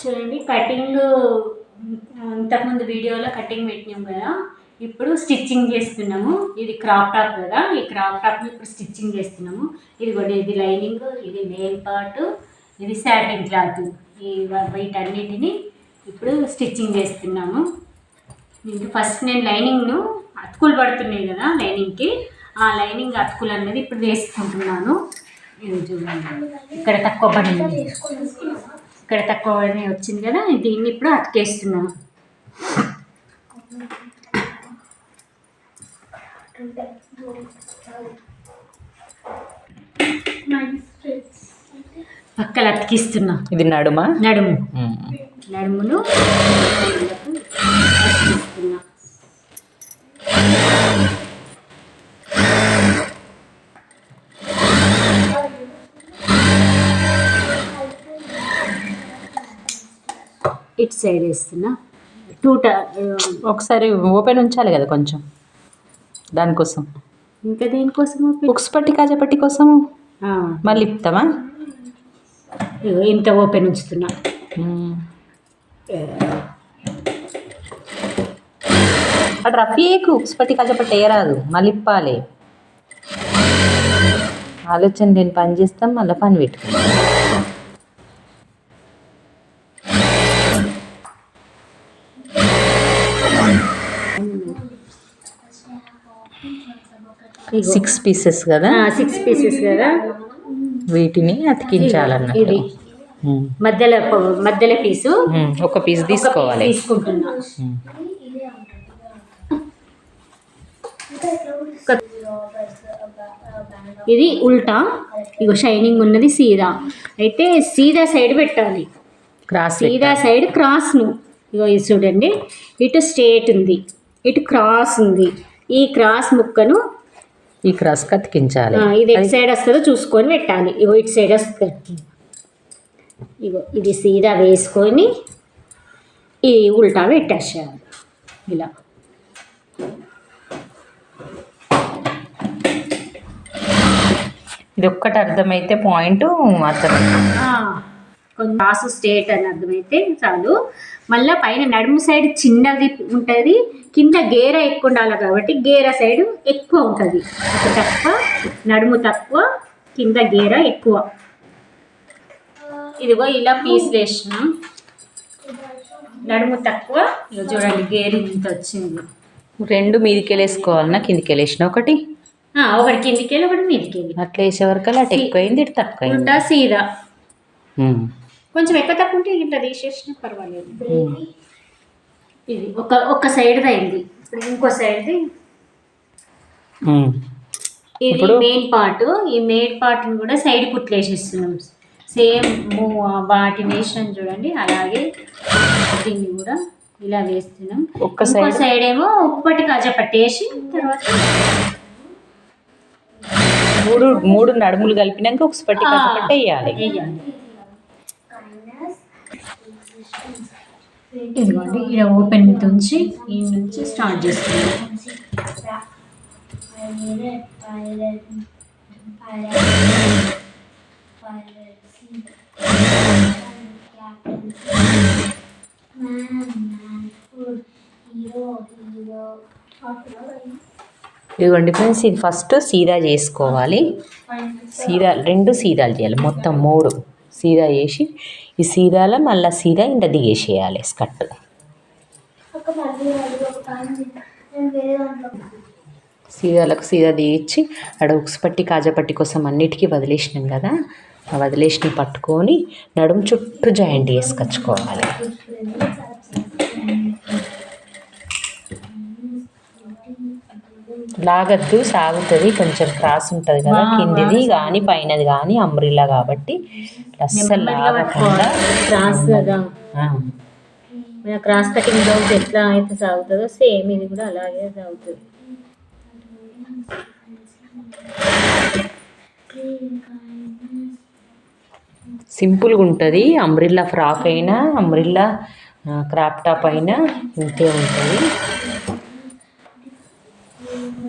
చూడండి కటింగ్ ఇంతకుముందు వీడియోలో కటింగ్ పెట్టినాం కదా ఇప్పుడు స్టిచ్చింగ్ చేస్తున్నాము. ఇది క్రాప్ టాప్ కదా ఈ క్రాప్ టాప్ని ఇప్పుడు స్టిచ్చింగ్ చేస్తున్నాము. ఇది కూడా ఇది లైనింగ్ ఇది నేల్ పార్ట్ ఇది శాటిన్ క్లాత్ ఈ వీటన్నిటిని ఇప్పుడు స్టిచ్చింగ్ చేస్తున్నాము. ఇది ఫస్ట్ నేను లైనింగ్ను అతుకులు పడుతున్నాయి కదా లైనింగ్కి ఆ లైనింగ్ అతుకులు అనేది ఇప్పుడు వేసుకుంటున్నాను. ఇది చూడండి ఇక్కడ తక్కువ పడింది. ఇక్కడ తక్కువ పడి వచ్చింది కదా దీన్ని ఇప్పుడు అతికేస్తున్నాను పక్కలు అతికిస్తున్నా. ఇది నడుమా? నడుము. ఉమ్. నడుమును అతికిస్తున్నా ఇటు సైడ్ వేస్తున్నా టూ ట ఒకసారి ఓపెన్ ఉంచాలి కదా కొంచెం. దానికోసం. ఇంకా దేనికోసం బుక్స్ పట్టి కాజపట్టి కోసము? మళ్ళీ ఇస్తామా ఇంత ఓపెన్ ఉంచుతున్నా. అటు రఫీకు ఉక్స్ పట్టి కాజపట్టి వేయరాదు. మళ్ళీ ఇప్పాలి. ఆలోచన నేను పని చేస్తాం మళ్ళీ పని పెట్టుకుంటాం. సిక్స్ పీసెస్ కదా? సిక్స్ పీసెస్ కదా. వీటిని అతికించాలన్నట్టు. ఇది ఉమ్. మధ్యలో మధ్యలో పీసు. ఉమ్, ఒక పీస్ తీసుకోవాలి. తీసుకుంటున్నా. ఉమ్. ఇది ఉల్టా ఇగో షైనింగ్ ఉన్నది సీదా. అయితే సీదా సైడ్ పెట్టాలి. క్రాస్ సీదా సైడ్ క్రాస్ను. ఇగో ఇది చూడండి. ఇటు స్ట్రేట్ ఉంది. ఇటు క్రాస్ ఉంది. ఈ క్రాస్ ముక్కను ఈ క్రాస్ కతికించాలి. ఇది ఎటు సైడ్ వస్తుందో చూసుకొని పెట్టాలి. ఇగో ఇటు సైడ్ వస్తుంది ఇగో ఇది సీదా వేసుకొని ఈ ఉల్టా పెట్టేసేయాలి. ఇలా. ఇది ఒక్కటి అర్థమైతే పాయింట్ అర్థం కొంచెం రాసు స్టేట్ అని అర్థమైతే చాలు. మళ్ళీ పైన నడుము సైడ్ చిన్నది ఉంటుంది కింద గేర ఎక్కువ ఉండాలి కాబట్టి గేర సైడ్ ఎక్కువ ఉంటుంది. ఒక తక్కువ నడుము తక్కువ కింద గేర ఎక్కువ. ఇదిగో ఇలా పీస్ వేసినాం నడుము తక్కువ చూడండి గేరు ఇంత వచ్చింది. రెండు మీదికి వెళ్ళేసుకోవాలన్నా కిందికి వెళ్ళేసిన ఒకటి ఒకటి కిందికి వెళ్ళి ఒకటి మీదికి వెళ్ళి అట్లా వేసే వరకు అటు ఎక్కువైంది ఇటు తక్కువైంది. ఉల్టా సీదా. కొంచెం ఎక్కువ తక్కువ ఉంటే ఇట్లా తీసేసినా పర్వాలేదు. ఉమ్. ఇది ఒక ఒక సైడ్ అయింది ఇప్పుడు ఇంకో సైడ్ది ఉమ్. ఇది? మెయిన్ పార్ట్ ఈ మెయిన్ పార్ట్ని కూడా సైడ్ కుట్లేసేస్తున్నాం. సేమ్ వాటిని వేసినాం చూడండి. అలాగే దీన్ని కూడా ఇలా వేస్తున్నాం. ఒక్క సైడ్ సైడ్ ఏమో ఉప్పటి కాజ పట్టేసి తర్వాత మూడు మూడు నడుములు కలిపినాక ఒక పట్టి ఆ, కట్టపట్టి వేయాలి. ఇదిగోండి ఇలా ఓపెన్ నుంచి ఈ నుంచి స్టార్ట్ చేస్తున్నాం. ఇదిగోండి ఫ్రెండ్స్ ఇది ఫస్ట్ సీదా చేసుకోవాలి. సీదా రెండు సీదాలు చేయాలి. మొత్తం మూడు సీదా చేసి ఈ సీదాల మళ్ళీ సీదా ఇంట దిగేసేయాలి స్కర్ట్. సీదాలకు సీదా దిగిచ్చి ఆడ ఉక్స్ పట్టి కాజపట్టి కోసం అన్నిటికీ వదిలేసినాం కదా ఆ వదిలేసినవి పట్టుకొని నడుము చుట్టూ జాయింట్ చేసుకొచ్చుకోవాలి లాగద్దు సాగుతుంది కొంచెం క్రాస్ ఉంటుంది కదా కిందిది కానీ పైనది కానీ అంబ్రిల్లా కాబట్టి. అస్సలు పట్టుకోవాలి క్రాస్ కటింగ్ బ్లౌజ్ ఎట్లా అయితే సాగుతుందో సేమ్ ఇది కూడా అలాగే సాగుతుంది. సింపుల్గా ఉంటుంది. అంబ్రిల్లా ఫ్రాక్ అయినా అంబ్రిల్లా క్రాప్ టాప్ అయినా ఇంతే ఉంటుంది.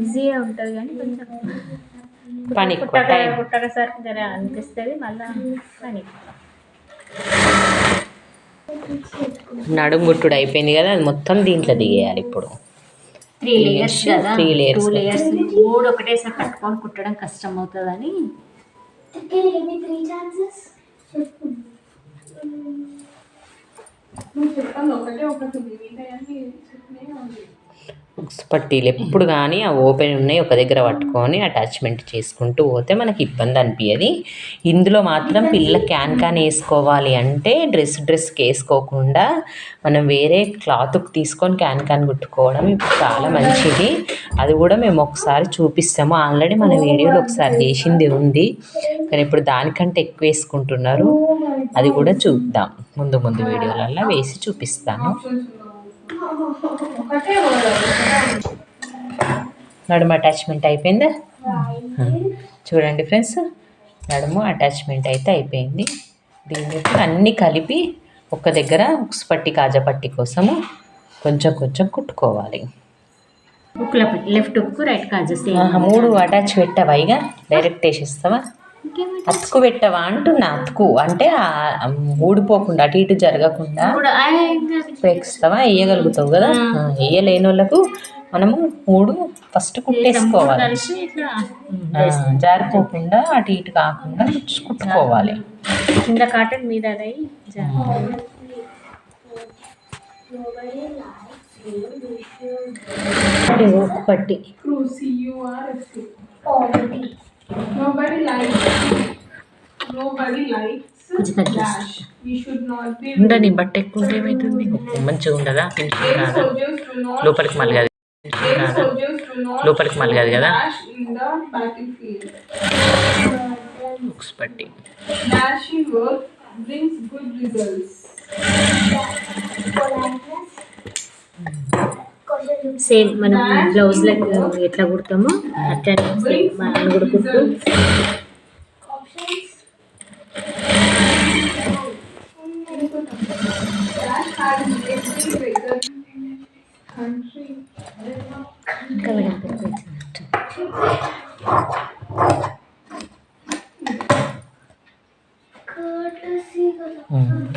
ఈజీగా ఉంటుంది కానీ కొంచెం పని ఎక్కువ కుట్టక టైం. కుట్టక సరికి జర అనిపిస్తుంది మళ్ళీ పని. నడుము గుట్టుడు అయిపోయింది కదా అది మొత్తం దీంట్లో దిగేయాలి ఇప్పుడు. త్రీ లేయర్స్ కదా? layers. టూ లేయర్స్ మూడు ఒకటేసారి కట్టుకొని కుట్టడం కష్టం అవుతుందని ఒకటే ఒకటి పట్టీలు ఎప్పుడు కానీ ఆ ఓపెన్ ఉన్నాయి ఒక దగ్గర పట్టుకొని అటాచ్మెంట్ చేసుకుంటూ పోతే మనకి ఇబ్బంది అనిపించదు ఇందులో మాత్రం పిల్ల క్యాన్ క్యాన్ వేసుకోవాలి అంటే డ్రెస్ డ్రెస్కి వేసుకోకుండా మనం వేరే క్లాత్ తీసుకొని క్యాన్ క్యాన్ కుట్టుకోవడం ఇప్పుడు చాలా మంచిది. అది కూడా మేము ఒకసారి చూపిస్తాము. ఆల్రెడీ మన వీడియోలో ఒకసారి చేసింది ఉంది. కానీ ఇప్పుడు దానికంటే ఎక్కువ వేసుకుంటున్నారు. అది కూడా చూద్దాం. ముందు ముందు వీడియోలలో వేసి చూపిస్తాను. నడుము అటాచ్మెంట్ అయిపోయిందా? చూడండి ఫ్రెండ్స్ నడుము అటాచ్మెంట్ అయితే అయిపోయింది. దీన్ని అన్నీ కలిపి ఒక దగ్గర ఉక్స్ పట్టి కాజా పట్టి కోసము కొంచెం కొంచెం కుట్టుకోవాలి. లెఫ్ట్ ఉక్కు రైట్ కాజా మూడు అటాచ్ పెట్టవా ఇక డైరెక్ట్ వేసిస్తావా? అతుకు పెట్టవా అంటున్నా అతుకు. అంటే ఆ ఊడిపోకుండా అటు ఇటు జరగకుండా ఇప్పుడు వేస్తావా వేయగలుగుతావు కదా? వేయలేని వాళ్ళకు మనము మూడు ఫస్ట్ కుట్టేసుకోవాలి. జారిపోకుండా అటు ఇటు కాకుండా కుట్టుకోవాలి. కింద కాటన్ మీద పట్టి. Nobody likes nobody likes కొంచెం తగ్గిస్తా. dash. We should not be ఉండని బట్ట ఎక్కువ ఉంటే ఏమవుతుంది మంచిగా ఉండదా ఫినిషింగ్ Brave రాదా soldiers do not లోపలికి మళ్ళీ అది brave రాదా soldiers do not లోపలికి మళ్ళీ అది కదా dash in the battlefield. Books పట్టి Dashing work brings good results. Same మనం బ్లౌజ్ లెక్క ఎట్లా కుడతామో అట్లానే మనం కుడుకుంటూ.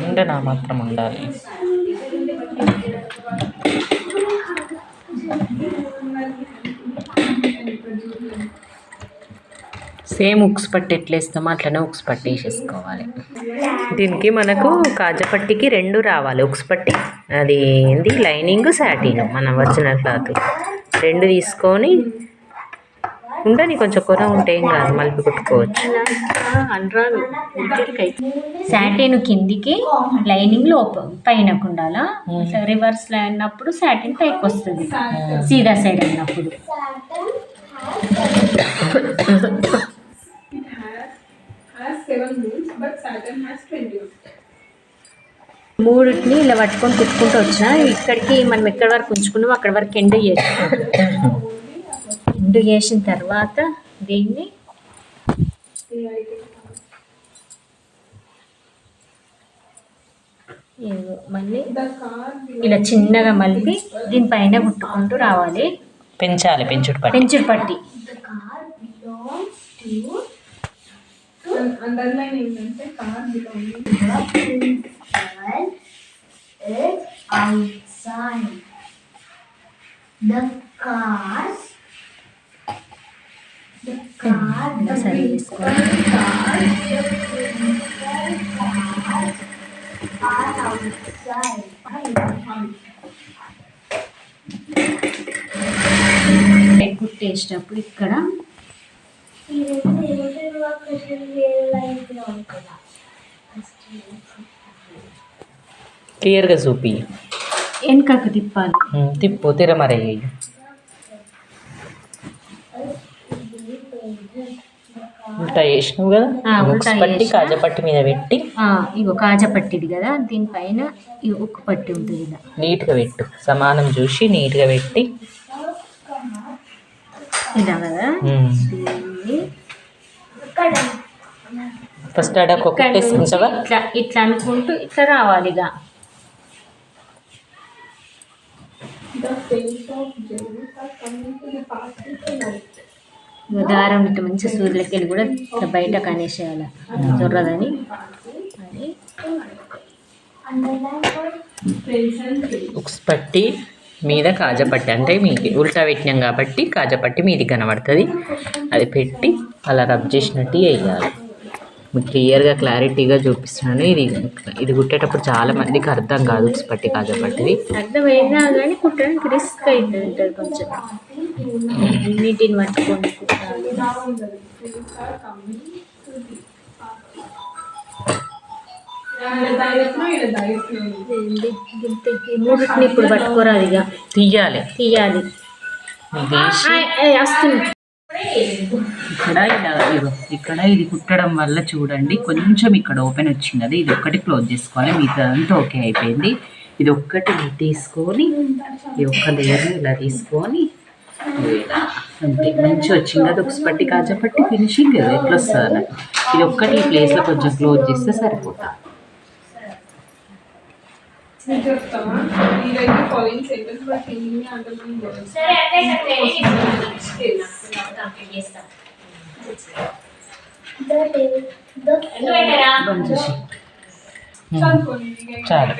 ఉండనా మాత్రం ఉండాలి. సేమ్ ఉక్స్ పట్టి ఎట్లా వేస్తామో అట్లనే ఉక్స్ పట్టి వేసేసుకోవాలి. దీనికి మనకు కాజపట్టికి రెండు రావాలి. ఉక్స్ పట్టి అది ఏంది? లైనింగ్ సాటిన్ మన ఒరిజినల్ క్లాత్. రెండు తీసుకొని ఉండని కొంచెం కూర ఉంటే ఏం కాదు మలిపి కుట్టుకోవచ్చు. సాటిన్ కిందికి లైనింగ్ లోప పైన ఉండాలా రివర్స్లో అయినప్పుడు సాటిన్ పైకి వస్తుంది. సీదా సైడ్ అయినప్పుడు మూడింటిని ఇలా పట్టుకొని కుట్టుకుంటూ వచ్చిన ఇక్కడికి మనం ఎక్కడి వరకు ఉంచుకున్నామో అక్కడి వరకు ఎండు చేసాం ఎండు చేసిన తర్వాత దీన్ని మళ్ళీ ఇలా చిన్నగా మలిపి దీనిపైన కుట్టుకుంటూ రావాలి. పెంచాలి పెంచుడు పట్టి. పెంచుడు పట్టి. The car belongs to and underline ఏంటంటే car belonging the principal is outside. The cars the car the సరే principal వేసుకోవాలి cars the principal cars are outside. కుట్టేసేటప్పుడు ఇక్కడ క్లియర్గా చూపి. వెనకకు తిప్పాలి. తిప్పు తిరమరయ్యి ఉల్టా చేసినావు కదా? ఉక్స్ పట్టి చేసిన. కాజా పట్టి మీద పెట్టి. ఇగో కాజా పట్టిది కదా దీనిపైన ఈ ఉక్కు పట్టి ఉంటుంది ఇలా నీట్గా పెట్టు. సమానం చూసి నీట్గా పెట్టి. ఇలా కదా? ఫస్ట్ ఆడ ఉంచవా? ఇట్లా ఇట్లా అనుకుంటూ ఇట్లా రావాలి ఇక. దారం ఇట్లా మంచి సూర్యులకి వెళ్ళి కూడా ఇట్లా బయట కనేసేయాలి. జొర్రదని అది ఉక్స్ పట్టి మీద కాజపట్టి అంటే మీకు ఉల్టా పెట్టినాం కాబట్టి కాజపట్టి మీది కనబడుతుంది. అది పెట్టి అలా రబ్ చేసినట్టు వేయాలి. మీకు క్లియర్గా క్లారిటీగా చూపిస్తున్నాను. ఇది ఇది కుట్టేటప్పుడు చాలా మందికి అర్థం కాదు పట్టి కాజపట్టిది అర్థమైనా కానీ కుట్టడానికి రిస్క్ అవుతుంది ఉంటుంది కొంచెం. పట్టుకొని కుట్టాలి. ఈ మూడింటిని ఇప్పుడు పట్టుకోరాదు ఇక. తీయాలి. తీయాలి. వస్తుంది ఇక్కడ ఇలా ఇక్కడ ఇది కుట్టడం వల్ల చూడండి కొంచెం ఇక్కడ ఓపెన్ వచ్చింది అది. ఇది ఒక్కటి క్లోజ్ చేసుకోవాలి. మిగతా అంతా ఓకే అయిపోయింది. ఇది ఒక్కటి తీసుకొని ఈ ఒక్క లేయర్ని ఇలా తీసుకొని ఇలా అంతే. మంచి వచ్చింది. అది ఒక పట్టి కాజపట్టి ఫినిషింగ్ ఎట్లా వస్తుంది ఇది ఒక్కటి ఈ ప్లేస్లో కొంచెం క్లోజ్ చేస్తే సరిపోతా చెప్తామా ఇదైతే ఫాలోయింగ్ సెంటెన్స్ బట్ ద బంద్ చేసి. చాలు.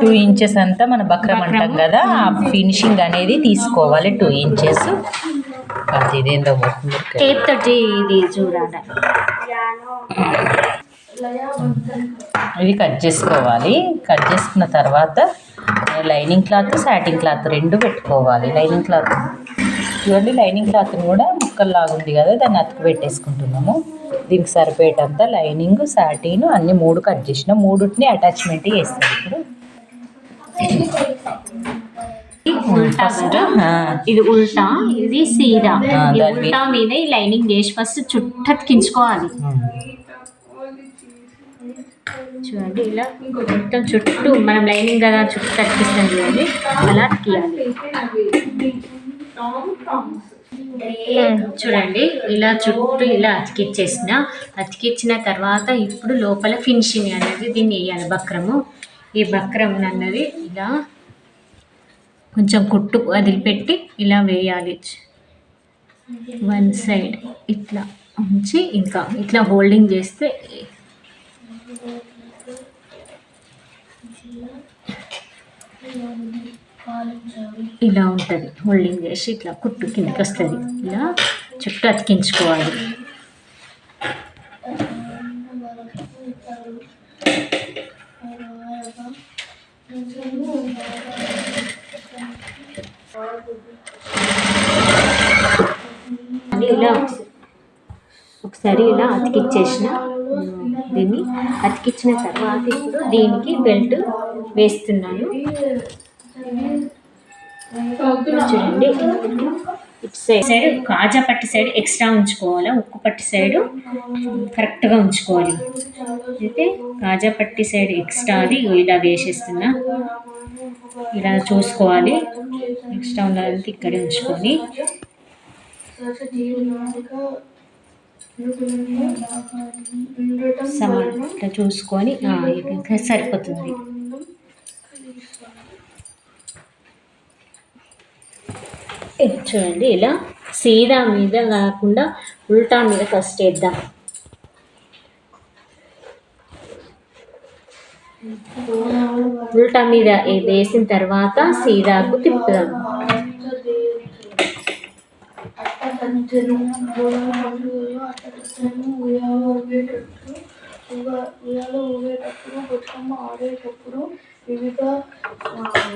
టూ ఇంచెస్ అంతా మన బక్రం అంటాం కదా ఆ ఫినిషింగ్ అనేది తీసుకోవాలి టూ ఇంచెస్. అది ఇదేందో టేప్ తోటి ఇది చూడాలి ఇది కట్ చేసుకోవాలి. కట్ చేసుకున్న తర్వాత లైనింగ్ క్లాత్ సాటిన్ క్లాత్ రెండు పెట్టుకోవాలి. లైనింగ్ క్లాత్ చూడండి లైనింగ్ క్లాత్ కూడా ముక్కల్లాగా ఉంది కదా దాన్ని అతుకు పెట్టేసుకుంటున్నాము. దీనికి సరిపోయేటంత లైనింగ్ సాటిన్ అన్ని మూడు కట్ చేసిన మూడుటిని అటాచ్మెంట్ చేస్తాం ఇప్పుడు. ఫస్ట్? ఇది ఉల్టా ఇది సీదా. ఉల్టా మీద ఈ లైనింగ్ చేసి ఫస్ట్ చుట్టూ అతికించుకోవాలి. చూడండి ఇలా మొత్తం చుట్టూ మనం లైనింగ్ కదా చుట్టూ అతికిస్తాం చూడండి అలా అతికియాలి చూడండి ఇలా చుట్టూ ఇలా అతికిచ్చేసిన అతికిచ్చిన తర్వాత ఇప్పుడు లోపల ఫినిషింగ్ అనేది దీన్ని వేయాలి బక్రము ఈ బక్రం అన్నది ఇలా కొంచెం కుట్టు వదిలిపెట్టి ఇలా వేయాలి. వన్ సైడ్ ఇట్లా ఉంచి ఇంకా ఇట్లా హోల్డింగ్ చేస్తే ఇలా ఉంటుంది హోల్డింగ్ చేసి ఇట్లా కుట్టు కిందకి వస్తుంది. ఇలా చుట్టూ అతికించుకోవాలి. ఇలా ఒకసారి ఇలా అతికిచ్చేసిన. దీన్ని అతికిచ్చిన తర్వాత ఇప్పుడు దీనికి బెల్ట్ వేస్తున్నాను. చూడండి. ఇటు సైడ్ సైడ్ కాజా పట్టి సైడ్ ఎక్స్ట్రా ఉంచుకోవాలి? ఉక్కు పట్టి సైడ్ కరెక్ట్గా ఉంచుకోవాలి. అయితే కాజా పట్టి సైడ్ ఎక్స్ట్రా అది ఇలా వేసేస్తున్నా. ఇలా చూసుకోవాలి. ఎక్స్ట్రా ఉన్నదంతా ఇక్కడే ఉంచుకొని. సమానం ఇట్లా చూసుకొని ఇంకా సరిపోతుంది. చూడండి ఇలా సీదా మీద కాకుండా ఉల్టా మీద ఫస్ట్ వేద్దాం ఉల్టా మీద వేసిన తర్వాత సీదాకు తిప్పుదాం. అంతెను అతను ఉయ్యాల ఊగేటప్పుడు ఉయ్యాల ఊగేటప్పుడు బతుకమ్మ ఆడేటప్పుడు వివిధ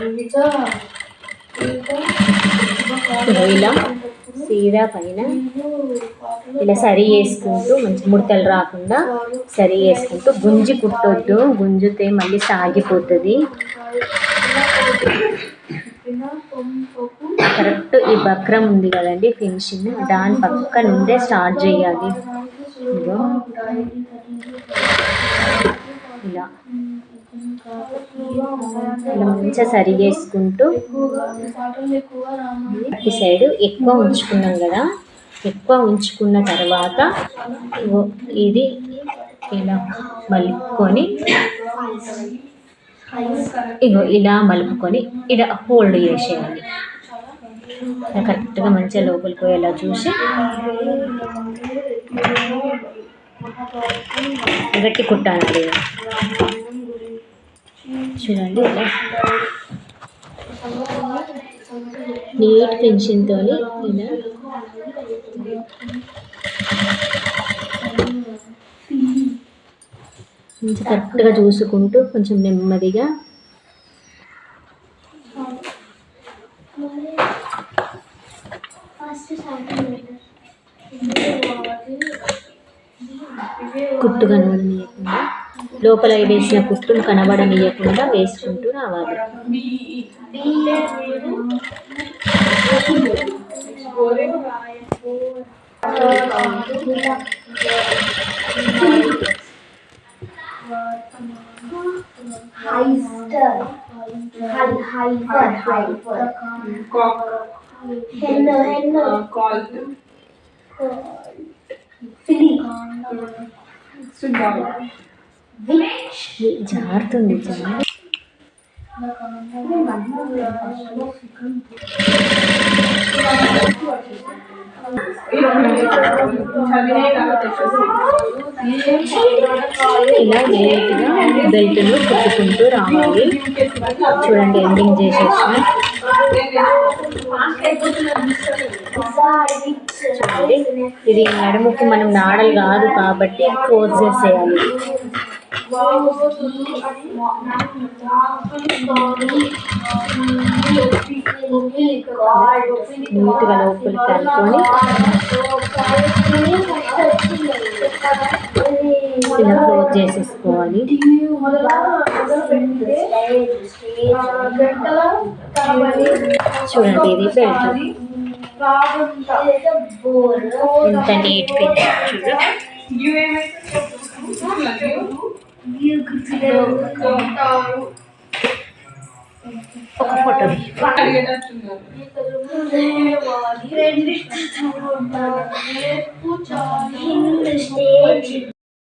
వివిధ ఇలా సీదా పైన ఇలా సరి చేసుకుంటూ మంచి ముడతలు రాకుండా సరి చేసుకుంటూ గుంజి కుట్టొద్దు గుంజితే మళ్ళీ సాగిపోతుంది. కరెక్ట్. ఈ బక్రం ఉంది కదండి ఫినిషింగ్ దాని పక్క నుండే స్టార్ట్ చేయాలి. ఇలా ఇలా. మంచిగా సరి చేసుకుంటూ అటు సైడ్ ఎక్కువ ఉంచుకున్నాం కదా ఎక్కువ ఉంచుకున్న తర్వాత ఇది ఇలా మలుపుకొని ఇగో ఇలా మలుపుకొని ఇలా హోల్డ్ చేసేయాలి కరెక్ట్గా మంచిగా లోపలికి పోయేలా చూసి. గట్టి కుట్టాలి చూడండి నీట్ పెన్షన్తో ఇలా. కొంచెం కరెక్ట్గా చూసుకుంటూ కొంచెం నెమ్మదిగా. కుట్టు కనబడనీయకుండా లోపల వేసిన కుట్టును కనబడనీయకుండా వేసుకుంటూ రావాలి. హైస్టర్ heifer heifer Cock. Hen hen Uh, called. ఫిలి So dog. Which జారుతుంది చాలా చదివే కాబట్టి ఇలా నీట్గా బెల్ట్ను కుట్టుకుంటూ రావాలి. చూడండి ఎండింగ్ చేసేసిన. చూడండి ఇది నడుముకి మనం నాడలు కాదు కాబట్టి క్లోజ్ చేసేయాలి. నీట్గా లోపలికి కలుపుకొని ఇలా క్లోజ్ చేసేసుకోవాలి చూడండి ఇది బెల్ట్ ఎంత నీట్గా చూడు దియు కృతిలో కొంటారు ఒక ఫోటో అడిగేటట్టున్నారు